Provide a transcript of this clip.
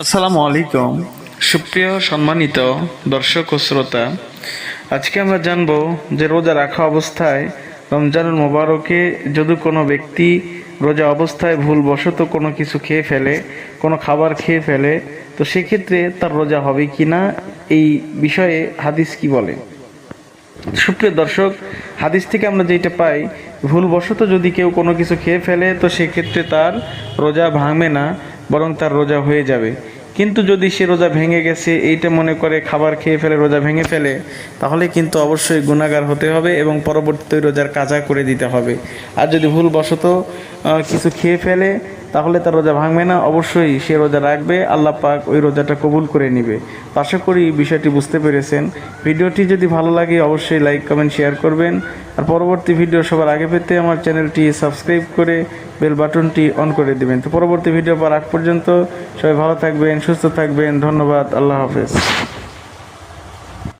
আসসালামু আলাইকুম। সুপ্রিয় সম্মানিত দর্শক ও শ্রোতা, আজকে আমরা জানব যে রোজা রাখা অবস্থায় রমজানুল মোবারকে যদি কোনো ব্যক্তি রোজা অবস্থায় ভুলবশত কোনো কিছু খেয়ে ফেলে, কোনো খাবার খেয়ে ফেলে, তো সেক্ষেত্রে তার রোজা হবে কি না এই বিষয়ে হাদিস কি বলে? সুপ্রিয় দর্শক, হাদিস থেকে আমরা যেটা পাই, ভুলবশত যদি কেউ কোনো কিছু খেয়ে ফেলে, তো সেক্ষেত্রে তার রোজা ভাঙবে না। বরং তার রোজা হয়ে যাবে। কিন্তু যদি সে রোজা ভেঙে গেছে, এইটা মনে করে খাবার খেয়ে ফেলে, রোজা ভেঙে ফেলে, তাহলে কিন্তু অবশ্যই গুণাগার হতে হবে এবং পরবর্তী রোজার কাজা করে দিতে হবে। আর যদি ভুলবশত কিছু খেয়ে ফেলে তাহলে তার রোজা ভাঙবে না, অবশ্যই সে রোজা রাখবে, আল্লাহ পাক ওই রোজাটা কবুল করে নিবে। আশা করি বিষয়টি বুঝতে পেরেছেন। ভিডিওটি যদি ভালো লাগে, অবশ্যই লাইক কমেন্ট শেয়ার করবেন। আর পরবর্তী ভিডিও সবার আগে পেতে আমার চ্যানেলটি সাবস্ক্রাইব করে বেল বাটনটি অন করে দিবেন। তো পরবর্তী ভিডিও পার আগ পর্যন্ত সবাই ভালো থাকবেন, সুস্থ থাকবেন। ধন্যবাদ, আল্লাহ হাফেজ।